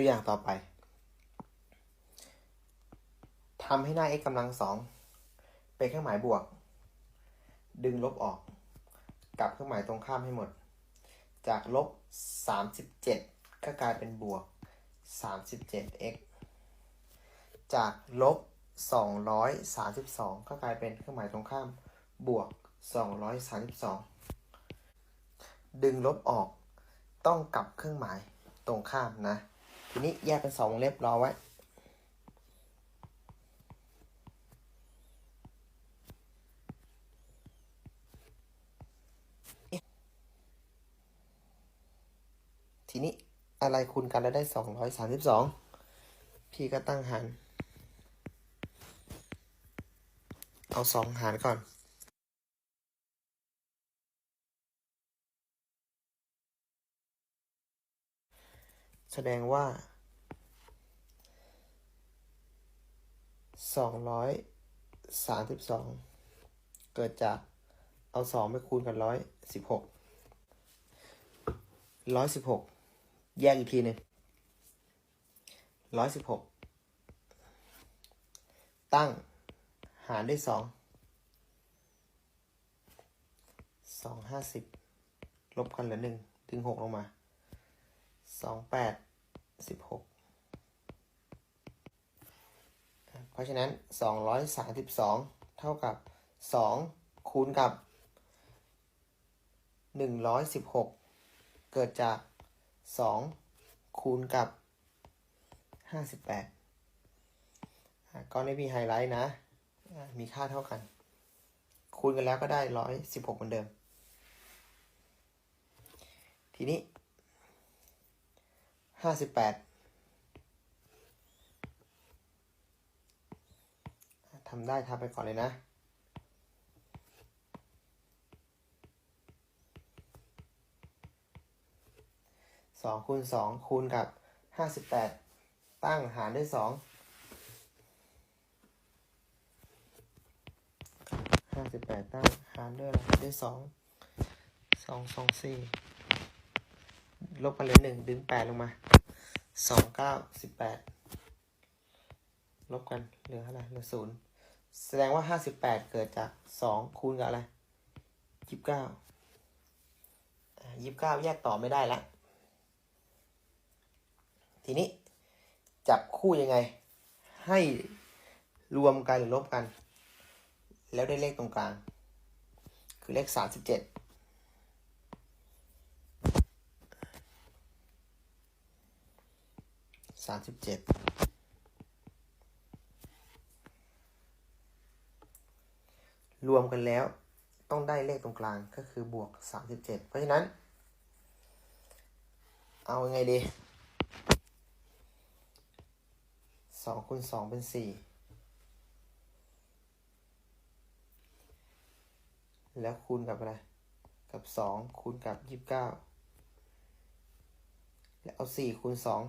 ตัวอย่างต่อไปทำให้หน้า x กำลังสองเป็นเครื่องหมายบวก ดึงลบออกกลับเครื่องหมายตรงข้ามให้หมด จากลบ 37 ก็กลายเป็นบวก 37x จากลบ 232 ก็กลายเป็นเครื่องหมายตรงข้ามบวก 232 ดึงลบออกต้องกลับเครื่องหมายตรงข้ามนะ ทีนี้แยกเป็นสองเล็บรอไว้ ทีนี้อะไรคูณกันแล้วได้สองร้อยสามสิบสองพี่ก็ตั้งหาร เอาสองหารก่อน แสดงว่าสองร้อยสามสิบสองเกิดจากเอาสองไปคูณกับร้อยสิบหกร้อยสิบหกแยกอีกทีหนึ่งร้อยสิบหกตั้งหารด้วยสองสองห้าสิบลบกันเหลือหนึ่งดึงหกลงมาสองแปด สิบหกเพราะฉะนั้นสองร้อยสามสิบสองเท่ากับสองคูณกับหนึ่งร้อยสิบหกเกิดจากสองคูณกับห้าสิบแปดก็ไม่มีไฮไลท์นะ มีค่าเท่ากัน คูณกันแล้วก็ได้ร้อยสิบหกเหมือนเดิม ทีนี้ ห้าสิบแปดทำได้ทำไปก่อนเลยนะ สองคูณสองคูณกับห้าสิบแปดตั้งหารด้วยสองห้าสิบแปดตั้งหารด้วยอะไรด้วยสองสองสองสี่ลบกันเลยหนึ่งดึงแปดลงมา สองเก้าสิบแปดลบกันเหลือเท่าไหร่เหลือศูนย์แสดงว่าห้าสิบแปดเกิดจากสองคูณกับอะไรยี่สิบเก้ายี่สิบเก้าแยกต่อไม่ได้ละ ทีนี้จับคู่ยังไง ให้รวมกันหรือลบกัน แล้วได้เลขตรงกลาง คือเลขสามสิบเจ็ด สามสิบเจ็ดรวมกันแล้วต้องได้เลขตรงกลางก็คือบวกสามสิบเจ็ดเพราะฉะนั้น เอาไงดีสองคูณสองเป็นสี่แล้วคูณกับอะไร กับสองคูณกับยี่สิบเก้าแล้วเอาสี่คูณสอง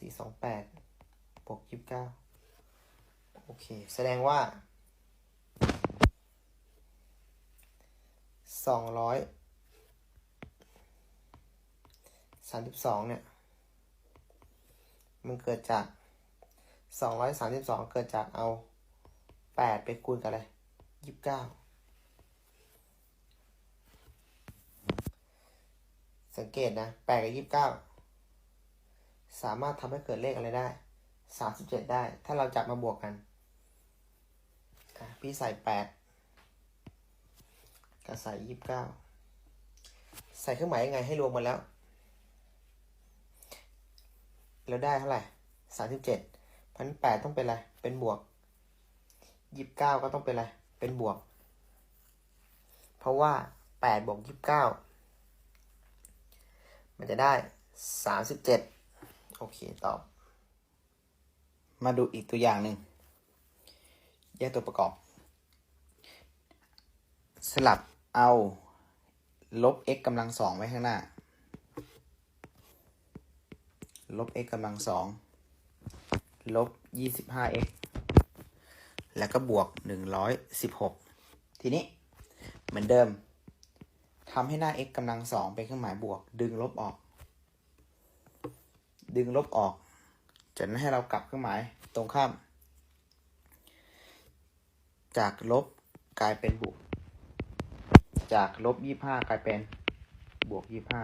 สี่สองแปดบวกยี่สิบเก้าโอเค แสดงว่าสองร้อยสามสิบสองเนี่ย มันเกิดจากสองร้อยสามสิบสองเกิดจากเอาแปดไปคูณกับอะไรยี่สิบเก้าสังเกตนะแปดกับยี่สิบเก้า สามารถทำให้เกิดเลขอะไรได้สามสิบเจ็ดได้ ถ้าเราจับมาบวกกัน พี่ใส่แปดกับใส่ยี่สิบเก้าใส่เครื่องหมายยังไงให้รวมมาแล้ว แล้วได้เท่าไหร่สามสิบเจ็ดพันแปดต้องเป็นอะไร เป็นบวกยี่สิบเก้าก็ต้องเป็นอะไร เป็นบวก เพราะว่าแปดบวกยี่สิบเก้ามันจะได้สามสิบเจ็ด โอเคตอบ มาดูอีกตัวอย่างหนึ่ง แยกตัวประกอบ สลับเอา ลบ x กำลังสองไว้ข้างหน้า ลบ x กำลังสอง ลบ 25x แล้วก็บวก 116 ทีนี้ เหมือนเดิมทำให้หน้า x กำลังสองเป็นเครื่องหมายบวก ดึงลบออก ดึงลบออกจะนั้นให้เรากลับเครื่องหมายตรงข้าม จากลบกลายเป็นบวก จากลบยี่ห้ากลายเป็นบวกยี่ห้า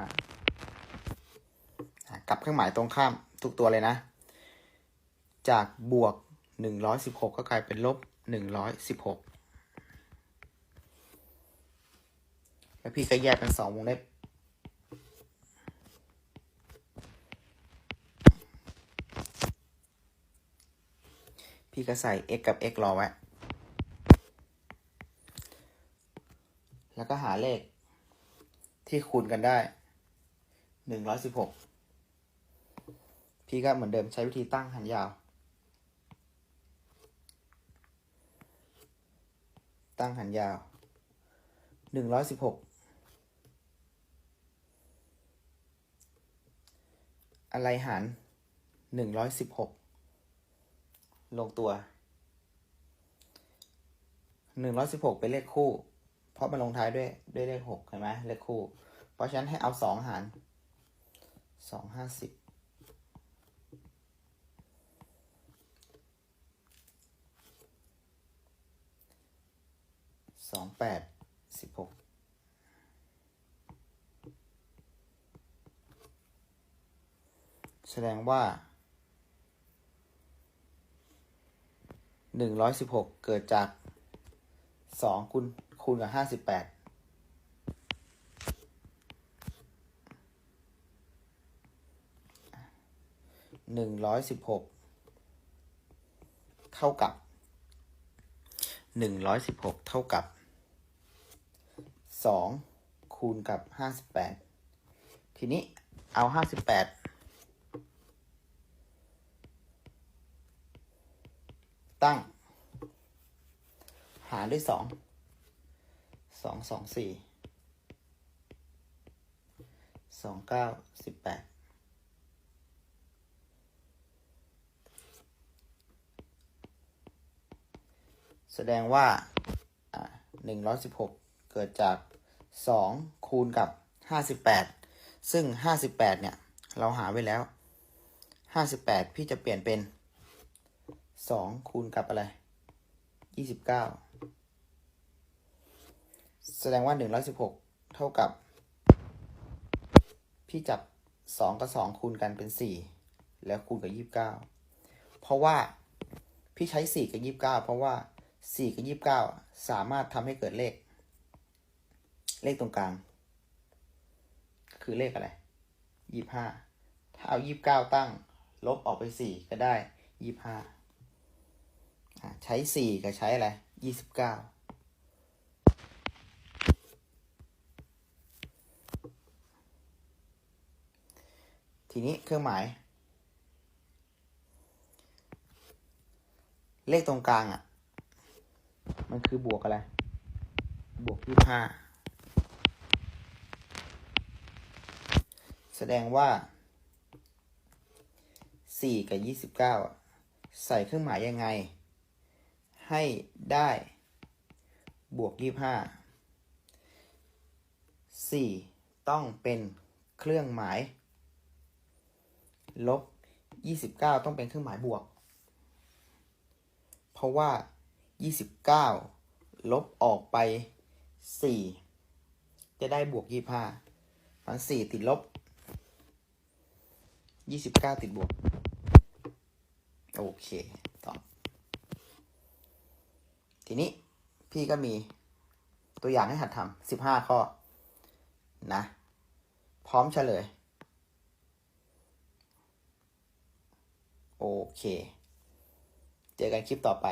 กลับเครื่องหมายตรงข้ามทุกตัวเลยนะ จากบวกหนึ่งร้อยสิบหกก็กลายเป็นลบหนึ่งร้อยสิบหกแล้วพี่ก็แยกเป็นสองวงเล็บ พี่ก็ใส่ x กับ x รอไว้ แล้วก็หาเลขที่คูณกันได้ หนึ่งร้อยสิบหก พี่ก็เหมือนเดิมใช้วิธีตั้งหันยาว ตั้งหันยาว หนึ่งร้อยสิบหก อะไรหารหนึ่งร้อยสิบหก ลงตัว หนึ่งร้อยสิบหกเป็นเลขคู่ เพราะมันลงท้ายด้วยด้วยเลขหกเห็นไหมเลขคู่ เพราะฉะนั้นให้เอาสองหารสองห้าสิบสองแปดสิบหกแสดงว่า หนึ่งร้อยสิบหกเกิดจากสองคูณคูณกับห้าสิบแปดหนึ่งร้อยสิบหกเท่ากับหนึ่งร้อยสิบหกเท่ากับสองคูณกับห้าสิบแปดทีนี้เอาห้าสิบแปด ตั้ง หารด้วยสองสองสองสี่สองเก้าสิบแปดแสดงว่าหนึ่งร้อยสิบหกเกิดจากสองคูณกับห้าสิบแปดซึ่งห้าสิบแปดเนี่ย เราหาไว้แล้วห้าสิบแปดพี่จะเปลี่ยนเป็น สองคูณกับอะไรยี่สิบเก้าแสดงว่าหนึ่งร้อยสิบหกเท่ากับ พี่จับสองกับสองคูณกันเป็นสี่แล้วคูณกับยี่สิบเก้าเพราะว่าพี่ใช้สี่กับยี่สิบเก้าเพราะว่าสี่กับยี่สิบเก้าสามารถทำให้เกิดเลข เลขตรงกลาง คือเลขอะไรยี่สิบห้าถ้าเอายี่สิบเก้าตั้ง ลบออกไปสี่ก็ได้ยี่สิบห้า ใช้สี่กับใช้อะไรยี่สิบเก้าทีนี้เครื่องหมาย เลขตรงกลางอะ มันคือบวกอะไร บวกยี่ห้าแสดงว่าสี่กับยี่สิบเก้าใส่เครื่องหมายยังไง ให้ได้บวกยี่ห้าสี่ต้องเป็นเครื่องหมายลบยี่สิบเก้าต้องเป็นเครื่องหมายบวก เพราะว่ายี่สิบเก้าลบออกไปสี่จะได้บวกยี่ห้ามันสี่ติดลบยี่สิบเก้าติดบวก โอเค ทีนี้พี่ก็มีตัวอย่างให้หัดทำสิบห้าข้อ นะ พร้อมเฉลย โอเค เจอกันคลิปต่อไป